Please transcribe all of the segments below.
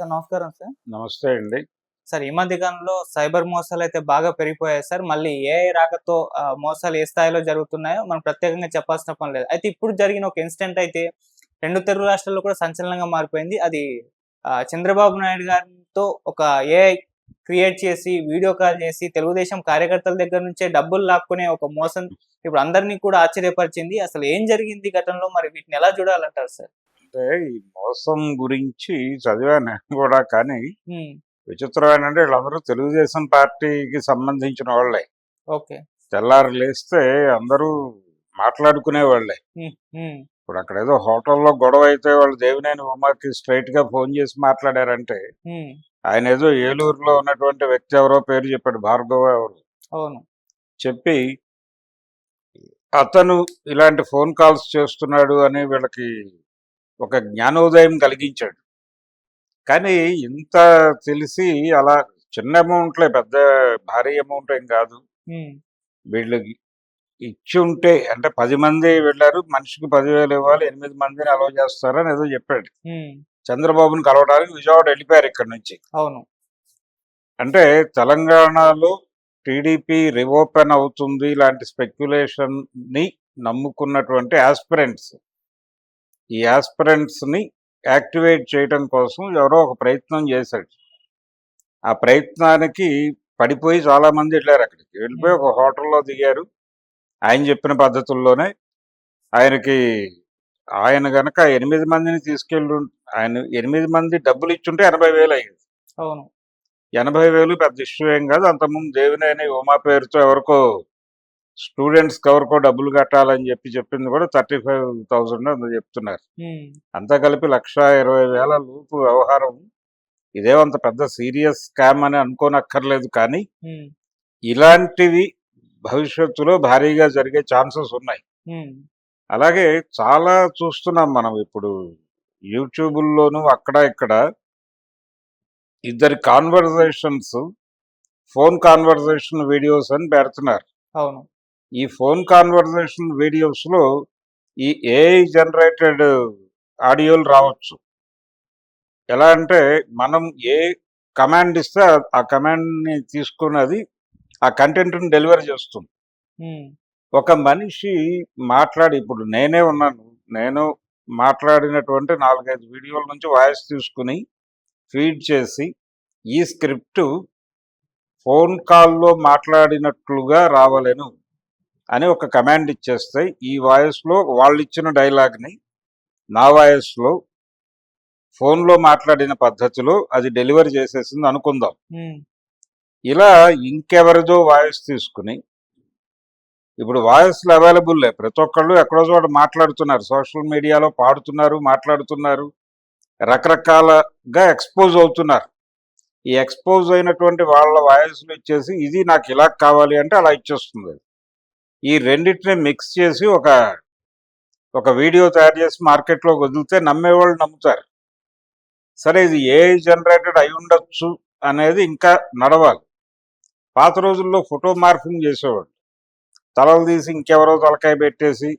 Sir. నమస్కారం sir. నమస్తే అండి. సార్ ఈ మధ్య కాలంలో సైబర్ మోసాలు అయితే బాగా పెరిగిపోయాయి సార్. మళ్ళీ ఏ రాకతో మోసాలు ఏ స్థాయిలో జరుగుతున్నాయో మనం ప్రత్యేకంగా చెప్పాల్సిన పని లేదు. అయితే ఇప్పుడు జరిగిన ఒక ఇన్సిడెంట్ అయితే రెండు తెలుగు రాష్ట్రాల్లో కూడా సంచలనంగా మారిపోయింది. అది చంద్రబాబు నాయుడు గారితో ఒక ఏ క్రియేట్ చేసి వీడియో కాల్ చేసి తెలుగుదేశం కార్యకర్తల దగ్గర నుంచే డబ్బులు లాక్కునే ఒక మోసం ఇప్పుడు అందరినీ కూడా ఆశ్చర్యపరిచింది. అసలు ఏం జరిగింది ఘటనలో? మరి వీటిని ఎలా చూడాలంటారు సార్? అంటే ఈ మోసం గురించి చదివాను నేను కూడా కానీ ఉమ్, విచిత్రం ఏంటంటే వీళ్ళందరూ తెలుగుదేశం పార్టీకి సంబంధించిన వాళ్ళే. ఓకే. తెల్లారు లేస్తే అందరూ మాట్లాడుకునే వాళ్ళే. ఇప్పుడు అక్కడ ఏదో హోటల్లో గొడవ అయితే వాళ్ళు దేవినేని ఉమాకి స్ట్రైట్గా ఫోన్ చేసి మాట్లాడారంటే ఆయన ఏదో ఏలూరులో ఉన్నటువంటి వ్యక్తి ఎవరో పేరు చెప్పాడు భార్గవ ఎవరు. అవును. చెప్పి అతను ఇలాంటి ఫోన్ కాల్స్ చేస్తున్నాడు అని వీళ్ళకి ఒక జ్ఞానోదయం కలిగించాడు. కానీ ఇంత తెలిసి అలా చిన్న అమౌంట్లే పెద్ద భారీ అమౌంట్ ఏం కాదు. ఉమ్, వీళ్ళు ఇచ్చి ఉంటే అంటే పది మంది వెళ్ళారు మనిషికి పదివేలు ఇవ్వాలి ఎనిమిది మందిని అలవ్ చేస్తారని ఏదో చెప్పాడు. చంద్రబాబుని కలవడానికి విజయవాడ వెళ్ళిపోయారు ఇక్కడ నుంచి. అవును. అంటే తెలంగాణలో టీడీపీ రిఓపెన్ అవుతుంది ఇలాంటి స్పెక్యులేషన్ని నమ్ముకున్నటువంటి ఆస్పిరెంట్స్. ఈ ఆస్పిరెంట్స్ని యాక్టివేట్ చేయడం కోసం ఎవరో ఒక ప్రయత్నం చేశాడు. ఆ ప్రయత్నానికి పడిపోయి చాలా మంది వెళ్ళారు అక్కడికి. వెళ్ళిపోయి ఒక హోటల్లో దిగారు. ఆయన చెప్పిన పద్ధతుల్లోనే ఆయనకి ఆయన గనక ఎనిమిది మందిని తీసుకెళ్ళి ఆయన ఎనిమిది మంది డబ్బులు ఇచ్చుంటే ఎనభై వేలు అయ్యింది. అవును. ఎనభై వేలు పెద్ద ఇష్యూ ఏం కాదు. అంతకుముందు దేవినేని ఉమా పేరుతో ఎవరికో స్టూడెంట్స్ ఎవరికో డబ్బులు కట్టాలని చెప్పి చెప్పింది కూడా థర్టీ ఫైవ్ థౌసండ్ చెప్తున్నారు. అంతా కలిపి లక్ష ఇరవై వేల లోపు వ్యవహారం. ఇదేమంత పెద్ద సీరియస్ స్కామ్ అని అనుకోనక్కర్లేదు కానీ ఇలాంటివి భవిష్యత్తులో భారీగా జరిగే ఛాన్సెస్ ఉన్నాయి. అలాగే చాలా చూస్తున్నాం మనం ఇప్పుడు యూట్యూబుల్లోనూ అక్కడ ఇక్కడ ఇద్దరి కాన్వర్జేషన్స్ ఫోన్ కాన్వర్జేషన్ వీడియోస్ అని పెడుతున్నారు. అవును. ఈ ఫోన్ కాన్వర్జేషన్ వీడియోస్లో ఈ ఏఐ జనరేటెడ్ ఆడియోలు రావచ్చు. ఎలా అంటే మనం ఏ కమాండ్ ఇస్తే ఆ- ఆ కమాండ్ని తీసుకున్నది ఆ కంటెంట్ని డెలివర్ చేస్తుంది. ఒక మనిషి మాట్లాడి ఇప్పుడు నేనే ఉన్నాను నేను మాట్లాడినటువంటి నాలుగైదు వీడియోల నుంచి వాయిస్ తీసుకుని ఫీడ్ చేసి ఈ స్క్రిప్ట్ ఫోన్ కాల్లో మాట్లాడినట్లుగా రావలేను. అని ఒక కమాండ్ ఇచ్చేస్తే ఈ వాయిస్లో వాళ్ళు ఇచ్చిన డైలాగ్ని నా వాయిస్లో ఫోన్లో మాట్లాడిన పద్ధతిలో అది డెలివరీ చేసేసింది అనుకుందాం. ఇలా ఇంకెవరిదో వాయిస్ తీసుకుని ఇప్పుడు వాయిస్లు అవైలబుల్లే ప్రతి ఒక్కళ్ళు ఎక్కడో చోట మాట్లాడుతున్నారు. సోషల్ మీడియాలో పాడుతున్నారు మాట్లాడుతున్నారు. రకరకాలుగా ఎక్స్పోజ్ అవుతున్నారు. ఈ ఎక్స్పోజ్ అయినటువంటి వాళ్ళ వాయిస్లు ఇచ్చేసి ఇది నాకు ఇలా కావాలి అంటే అలా ఇచ్చేస్తుంది. ఈ రెండింటిని మిక్స్ చేసి ఒక ఒక వీడియో తయారు చేసి మార్కెట్లో వదిలితే నమ్మేవాళ్ళు నమ్ముతారు. సరే ఇది ఏ జనరేటెడ్ అయి ఉండొచ్చు అనేది ఇంకా నడవాలి. పాత రోజుల్లో ఫోటో మార్ఫింగ్ చేసేవాడు తలలు తీసి ఇంకెవరో తలకాయ పెట్టేసి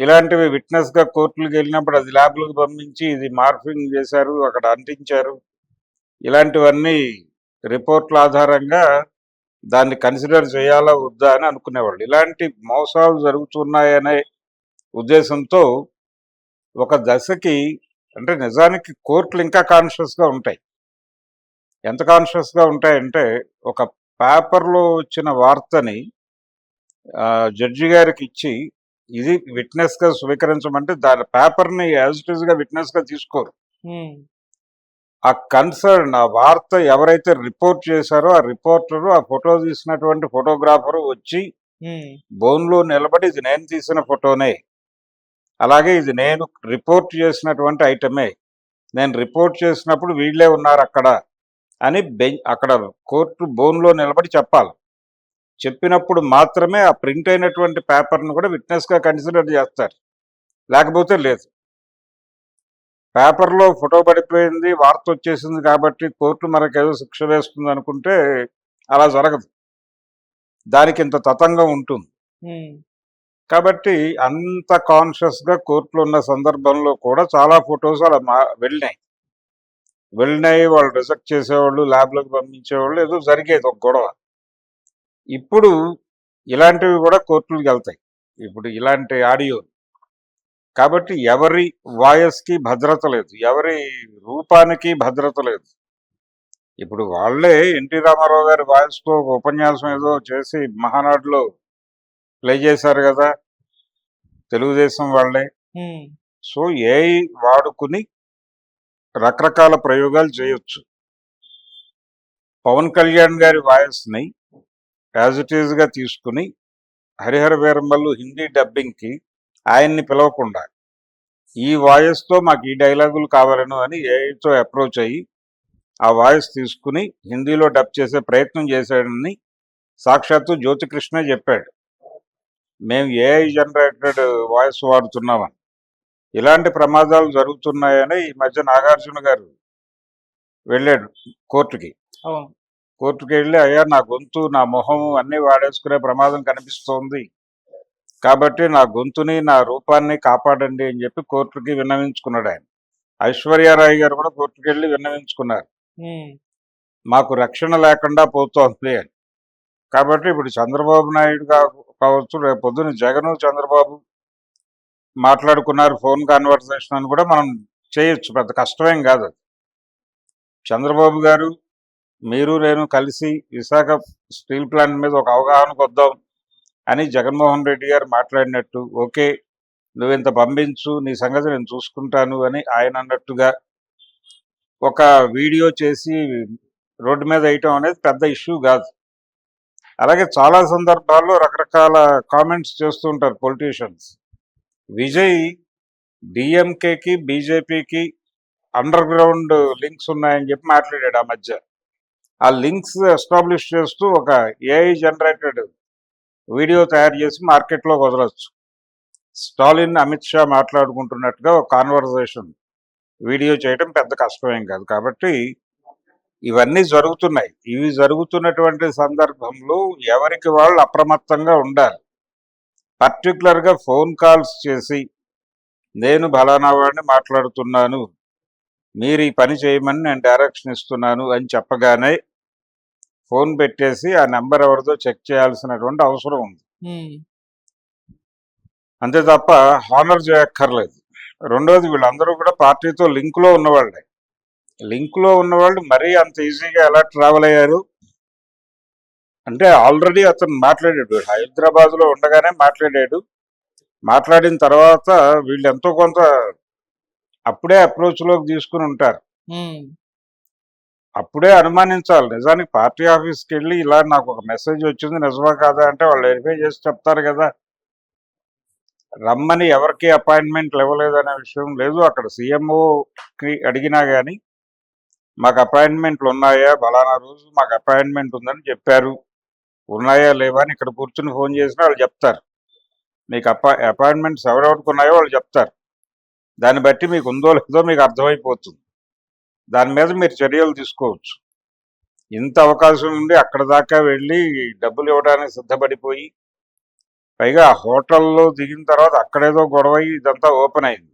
ఇలాంటివి విట్నెస్గా కోర్టులకు వెళ్ళినప్పుడు అది ల్యాబ్లకు పంపించి ఇది మార్ఫింగ్ చేశారు అక్కడ అంటించారు. ఇలాంటివన్నీ రిపోర్ట్ల ఆధారంగా దాన్ని కన్సిడర్ చేయాలా వద్దా అని అనుకునేవాళ్ళు. ఇలాంటి మోసాలు జరుగుతున్నాయనే ఉద్దేశంతో ఒక దశకి అంటే నిజానికి కోర్టులు ఇంకా కాన్షియస్గా ఉంటాయి. ఎంత కాన్షియస్గా ఉంటాయంటే ఒక పేపర్లో వచ్చిన వార్తని జడ్జి గారికి ఇచ్చి ఇది విట్నెస్గా స్వీకరించమంటే దాని పేపర్ని యాజ్ ఇట్గా విట్నెస్గా తీసుకోరు. ఆ కన్సర్న్ ఆ వార్త ఎవరైతే రిపోర్ట్ చేశారో ఆ రిపోర్టరు ఆ ఫోటో తీసినటువంటి ఫోటోగ్రాఫరు వచ్చి ఉమ్, బోన్లో నిలబడి ఇది నేను తీసిన ఫోటోనే అలాగే ఇది నేను రిపోర్ట్ చేసినటువంటి ఐటమే నేను రిపోర్ట్ చేసినప్పుడు వీళ్ళే ఉన్నారు అక్కడ అని బెంచ్ అక్కడ కోర్టు బోన్లో నిలబడి చెప్పాలి. చెప్పినప్పుడు మాత్రమే ఆ ప్రింట్ అయినటువంటి పేపర్ను కూడా విట్నెస్గా కన్సిడర్ చేస్తారు. లేకపోతే లేదు. పేపర్లో ఫోటో పడిపోయింది వార్త వచ్చేసింది కాబట్టి కోర్టు మనకేదో శిక్ష వేస్తుంది అనుకుంటే అలా జరగదు. దానికి ఇంత తతంగం ఉంటుంది. కాబట్టి అంత కాన్షియస్గా కోర్టులో ఉన్న సందర్భంలో కూడా చాలా ఫొటోస్ అలా మా వెళ్ళినాయి. వెళ్ళినాయి వాళ్ళు రిజెక్ట్ చేసేవాళ్ళు ల్యాబ్లకు పంపించేవాళ్ళు ఏదో జరిగేది ఒక గొడవ. ఇప్పుడు ఇలాంటివి కూడా కోర్టులకు వెళ్తాయి. ఇప్పుడు ఇలాంటి ఆడియో కాబట్టి ఎవరి వాయస్కి భద్రత లేదు ఎవరి రూపానికి భద్రత లేదు. ఇప్పుడు వాళ్ళే ఎన్టీ రామారావు గారి వాయిస్తో ఒక ఉపన్యాసం ఏదో చేసి మహానాడులో ప్లే చేశారు కదా తెలుగుదేశం వాళ్ళే. సో ఏఐ వాడుకుని రకరకాల ప్రయోగాలు చేయొచ్చు. పవన్ కళ్యాణ్ గారి వాయిస్ని యాజ్ ఇట్ ఈజ్గా తీసుకుని హరిహర వీరమ్మలు హిందీ డబ్బింగ్కి ఆయన్ని పిలవకుండా. ఈ వాయిస్తో మాకు ఈ డైలాగులు కావాలను అని ఏఐతో అప్రోచ్ అయ్యి ఆ వాయిస్ తీసుకుని హిందీలో డబ్ చేసే ప్రయత్నం చేశాడని సాక్షాత్తు జ్యోతికృష్ణ చెప్పాడు. మేము ఏఐ జనరేటెడ్ వాయిస్ వాడుతున్నామని. ఇలాంటి ప్రమాదాలు జరుగుతున్నాయని ఈ మధ్య నాగార్జున గారు వెళ్ళాడు కోర్టుకి. కోర్టుకి వెళ్ళి అయ్యా నా గొంతు నా మొహం అన్నీ వాడేసుకునే ప్రమాదం కనిపిస్తోంది. కాబట్టి నా గొంతుని నా రూపాన్ని కాపాడండి అని చెప్పి కోర్టుకి విన్నవించుకున్నాడు ఆయన. ఐశ్వర్యారాయ్ గారు కూడా కోర్టుకి వెళ్ళి విన్నవించుకున్నారు. మాకు రక్షణ లేకుండా పోతోంది అని. కాబట్టి ఇప్పుడు చంద్రబాబు నాయుడు కావచ్చు రేపు పొద్దున జగన్ చంద్రబాబు మాట్లాడుకున్నారు ఫోన్ కాన్వర్సేషన్ అని కూడా మనం చేయొచ్చు. పెద్ద కష్టమేం కాదు అది. చంద్రబాబు గారు మీరు నేను కలిసి విశాఖ స్టీల్ ప్లాంట్ మీద ఒక అవగాహనకు వద్దాం అని జగన్మోహన్ రెడ్డి గారు మాట్లాడినట్టు ఓకే నువ్వు ఇంత పంపించు నీ సంగతి నేను చూసుకుంటాను అని ఆయన అన్నట్టుగా ఒక వీడియో చేసి రోడ్డు మీద వేయటం అనేది పెద్ద ఇష్యూ కాదు. అలాగే చాలా సందర్భాల్లో రకరకాల కామెంట్స్ చేస్తూ ఉంటారు పొలిటీషియన్స్. విజయ్ డిఎంకేకి బీజేపీకి అండర్ గ్రౌండ్ లింక్స్ ఉన్నాయని చెప్పి మాట్లాడాడు ఆ మధ్య. ఆ లింక్స్ ఎస్టాబ్లిష్ చేస్తూ ఒక ఏఐ జనరేటెడ్ వీడియో తయారు చేసి మార్కెట్లో వదలొచ్చు. స్టాలిన్ అమిత్ షా మాట్లాడుకుంటున్నట్టుగా ఒక కాన్వర్జేషన్ వీడియో చేయడం పెద్ద కష్టమేం కాదు. కాబట్టి ఇవన్నీ జరుగుతున్నాయి. ఇవి జరుగుతున్నటువంటి సందర్భంలో ఎవరికి వాళ్ళు అప్రమత్తంగా ఉండాలి. పర్టికులర్గా ఫోన్ కాల్స్ చేసి నేను బలానా వాడిని మాట్లాడుతున్నాను. మీరు ఈ పని చేయమని నేను డైరెక్షన్ ఇస్తున్నాను అని చెప్పగానే ఫోన్ పెట్టేసి ఆ నెంబర్ ఎవరిదో చెక్ చేయాల్సినటువంటి అవసరం ఉంది. అంతే తప్ప హానర్ చేయక్కర్లేదు. రెండోది వీళ్ళందరూ కూడా పార్టీతో లింక్లో ఉన్నవాళ్ళే లింక్లో ఉన్నవాళ్ళు మరీ అంత ఈజీగా ఎలా ట్రావెల్ అయ్యారు? అంటే ఆల్రెడీ అతను మాట్లాడాడు. హైదరాబాద్లో ఉండగానే మాట్లాడాడు. మాట్లాడిన తర్వాత వీళ్ళు ఎంతో కొంత అప్పుడే అప్రోచ్లోకి తీసుకుని ఉంటారు. అప్పుడే అనుమానించాలి. నిజానికి పార్టీ ఆఫీస్కి వెళ్ళి ఇలా నాకు ఒక మెసేజ్ వచ్చింది. నిజమా కాదా అంటే వాళ్ళు వెరిఫై చేసి చెప్తారు కదా. రమ్మని ఎవరికి అపాయింట్మెంట్ ఇవ్వలేదు అనే విషయం లేదు. అక్కడ సీఎంఓకి అడిగినా కానీ మాకు అపాయింట్మెంట్లు ఉన్నాయా? బలానా రోజు మాకు అపాయింట్మెంట్ ఉందని చెప్పారు. ఉన్నాయా లేవా? అని ఇక్కడ కూర్చుని ఫోన్ చేసినా వాళ్ళు చెప్తారు. మీకు అపా అపాయింట్మెంట్స్ ఎవరెవరికి ఉన్నాయో వాళ్ళు చెప్తారు. దాన్ని బట్టి మీకు ఉందో లేదో మీకు అర్థమైపోతుంది. దాని మీద మీరు చర్యలు తీసుకోవచ్చు. ఇంత అవకాశం ఉండి అక్కడ దాకా వెళ్ళి డబ్బులు ఇవ్వడానికి సిద్ధపడిపోయి పైగా హోటల్లో దిగిన తర్వాత అక్కడేదో గొడవ అయ్యి ఇదంతా ఓపెన్ అయింది.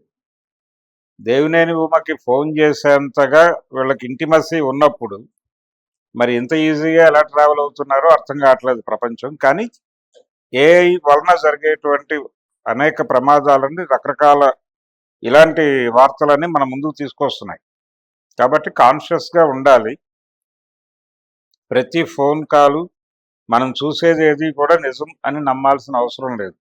దేవినేని ఉమకి ఫోన్ చేసేంతగా వీళ్ళకి ఇంటిమసీ ఉన్నప్పుడు మరి ఇంత ఈజీగా ఎలా ట్రావెల్ అవుతున్నారో అర్థం కావట్లేదు ప్రపంచం. కానీ ఏఐ వలన జరిగేటువంటి అనేక ప్రమాదాలని రకరకాల ఇలాంటి వార్తలన్నీ మన ముందుకు తీసుకొస్తున్నాయి. కాబట్టి కాన్షియస్గా ఉండాలి. ప్రతి ఫోన్ కాలు మనం చూసేది ఏది కూడా నిజం అని నమ్మాల్సిన అవసరం లేదు.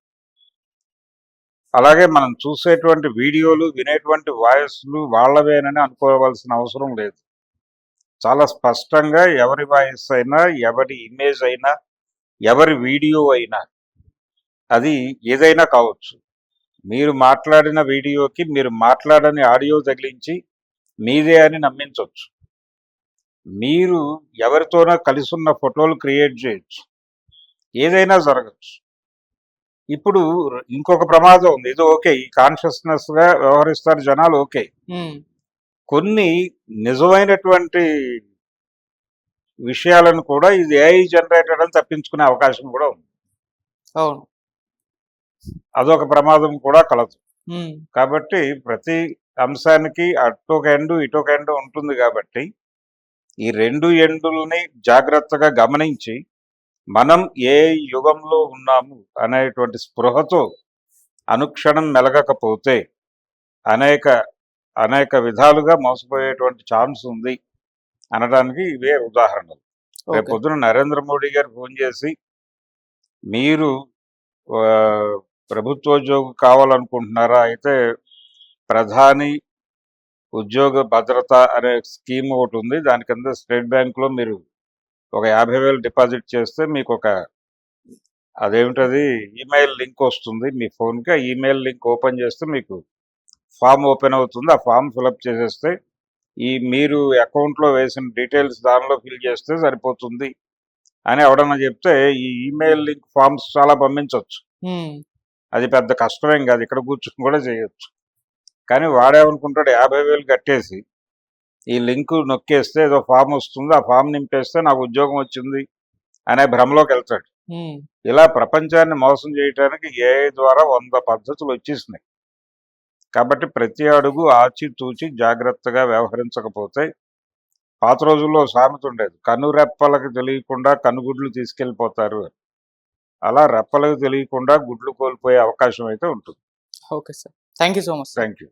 అలాగే మనం చూసేటువంటి వీడియోలు వినేటువంటి వాయిస్లు వాళ్ళవేనని అనుకోవాల్సిన అవసరం లేదు. చాలా స్పష్టంగా ఎవరి వాయిస్ అయినా ఎవరి ఇమేజ్ అయినా ఎవరి వీడియో అయినా అది ఏదైనా కావచ్చు. మీరు మాట్లాడిన వీడియోకి మీరు మాట్లాడని ఆడియో తగిలించి మీదే అని నమ్మించవచ్చు. మీరు ఎవరితోనో కలిసి ఉన్న ఫోటోలు క్రియేట్ చేయొచ్చు. ఏదైనా జరగచ్చు. ఇప్పుడు ఇంకొక ప్రమాదం ఉంది. ఇది ఓకే. ఈ కాన్షియస్నెస్గా వ్యవహరిస్తారు జనాలు ఓకే. కొన్ని నిజమైనటువంటి విషయాలను కూడా ఇది ఏఐ జనరేటెడ్ అని తప్పించుకునే అవకాశం కూడా ఉంది. అవును. అదొక ప్రమాదం కూడా కలదు. కాబట్టి ప్రతి అంశానికి అటొక ఎండు ఇటొక ఎండు ఉంటుంది కాబట్టి ఈ రెండు ఎండుల్ని జాగ్రత్తగా గమనించి మనం ఏ యుగంలో ఉన్నాము అనేటువంటి స్పృహతో అనుక్షణం మెలగకపోతే అనేక అనేక విధాలుగా మోసపోయేటువంటి ఛాన్స్ ఉంది అనడానికి ఇవే ఉదాహరణలు. రేపు పొద్దున నరేంద్ర మోడీ గారు ఫోన్ చేసి మీరు ప్రభుత్వోద్యోగి కావాలనుకుంటున్నారా? అయితే ప్రధాని ఉద్యోగ భద్రత అనే స్కీమ్ ఒకటి ఉంది. దాని కింద స్టేట్ బ్యాంక్లో మీరు ఒక యాభై వేలు డిపాజిట్ చేస్తే మీకు ఒక అదేమిటది? ఈమెయిల్ లింక్ వస్తుంది మీ ఫోన్కి. ఆ ఈమెయిల్ లింక్ ఓపెన్ చేస్తే మీకు ఫామ్ ఓపెన్ అవుతుంది. ఆ ఫామ్ ఫిలప్ చేసేస్తే ఈ మీరు అకౌంట్లో వేసిన డీటెయిల్స్ దానిలో ఫిల్ చేస్తే సరిపోతుంది అని ఎవడన్నా చెప్తే ఈ ఈమెయిల్ లింక్ ఫామ్స్ చాలా పంపించవచ్చు అది పెద్ద కష్టమేం కాదు. ఇక్కడ కూర్చొని కూడా చేయొచ్చు. కానీ వాడేమనుకుంటాడు యాభై వేలు కట్టేసి ఈ లింక్ నొక్కేస్తే ఏదో ఫామ్ వస్తుంది ఆ ఫామ్ నింపేస్తే నాకు ఉద్యోగం వచ్చింది అనే భ్రమలోకి వెళ్తాడు. ఇలా ప్రపంచాన్ని మోసం చేయడానికి ఏఐ ద్వారా వంద పద్ధతులు వచ్చేసినాయి. కాబట్టి ప్రతి అడుగు ఆచితూచి జాగ్రత్తగా వ్యవహరించకపోతే పాత రోజుల్లో సామెత ఉండేది కను రెప్పలకు తెలియకుండా కనుగుడ్లు తీసుకెళ్ళిపోతారు. అలా రెప్పలకు తెలియకుండా గుడ్లు కోల్పోయే అవకాశం అయితే ఉంటుంది. Okay sir. Thank you so much thank you